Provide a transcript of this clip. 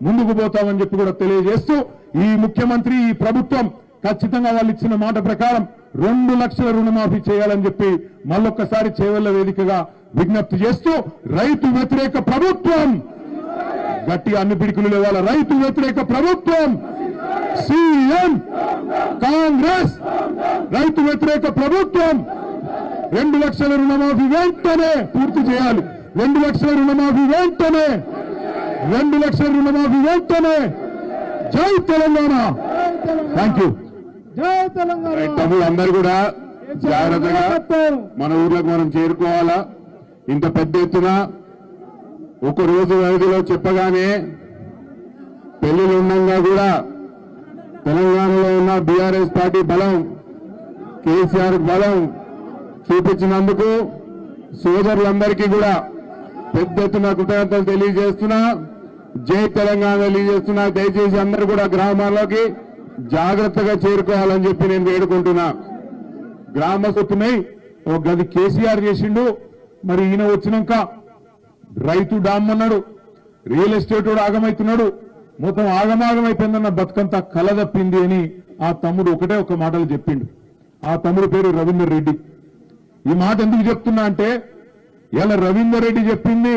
ముందుకు పోతామని చెప్పి కూడా తెలియజేస్తూ ఈ ముఖ్యమంత్రి ఈ ప్రభుత్వం ఖచ్చితంగా వాళ్ళు ఇచ్చిన మాట ప్రకారం రెండు లక్షల రుణమాఫీ చేయాలని చెప్పి మళ్ళొక్కసారి చేవెళ్ళ వేదికగా విజ్ఞప్తి చేస్తూ రైతు వ్యతిరేక ప్రభుత్వం! గట్టిగా అన్ని పిడికులు లేవాల రైతు వ్యతిరేక ప్రభుత్వం! సీఎం! కాంగ్రెస్! రైతు వ్యతిరేక ప్రభుత్వం! రెండు లక్షల రుణమాఫీ వెంటనే పూర్తి చేయాలి. రెండు లక్షల రుణమాఫీ వెంటనే! రెండు లక్షల రుణమాఫీ వెంటనే జై తెలంగాణ. థ్యాంక్ యూ జై తెలంగాణ. రైట్ తమ్ముడు అందరు కూడా జాగ్రత్తగా మన ఊర్లకు మనం చేరుకోవాలా. ఇంత పెద్ద ఎత్తున ఒక రోజు వ్యవధిలో చెప్పగానే పెళ్ళిలు ఉండగా కూడా తెలంగాణలో ఉన్న బీఆర్ఎస్ పార్టీ బలం కేసీఆర్ బలం చూపించినందుకు సోదరులందరికీ కూడా పెద్ద ఎత్తున కృతజ్ఞతలు తెలియజేస్తున్నా. జై తెలంగాణ తెలియజేస్తున్నా. దయచేసి అందరూ కూడా గ్రామాల్లోకి జాగ్రత్తగా చేరుకోవాలని చెప్పి నేను వేడుకుంటున్నా. గ్రామ సొత్తునై ఓ గది కేసీఆర్ చేసిండు. మరి ఈయన వచ్చినాక రైతు డామ్ అన్నాడు రియల్ ఎస్టేట్ వాడు ఆగమైతున్నాడు మొత్తం ఆగమాగమైపోయిందన్న బతుకంతా కలదప్పింది అని ఆ తమ్ముడు ఒకటే ఒక మాటలు చెప్పిండు. ఆ తమ్ముడు పేరు రవీందర్ రెడ్డి. ఈ మాట ఎందుకు చెప్తున్నా అంటే ఇలా రవీందర్ రెడ్డి చెప్పింది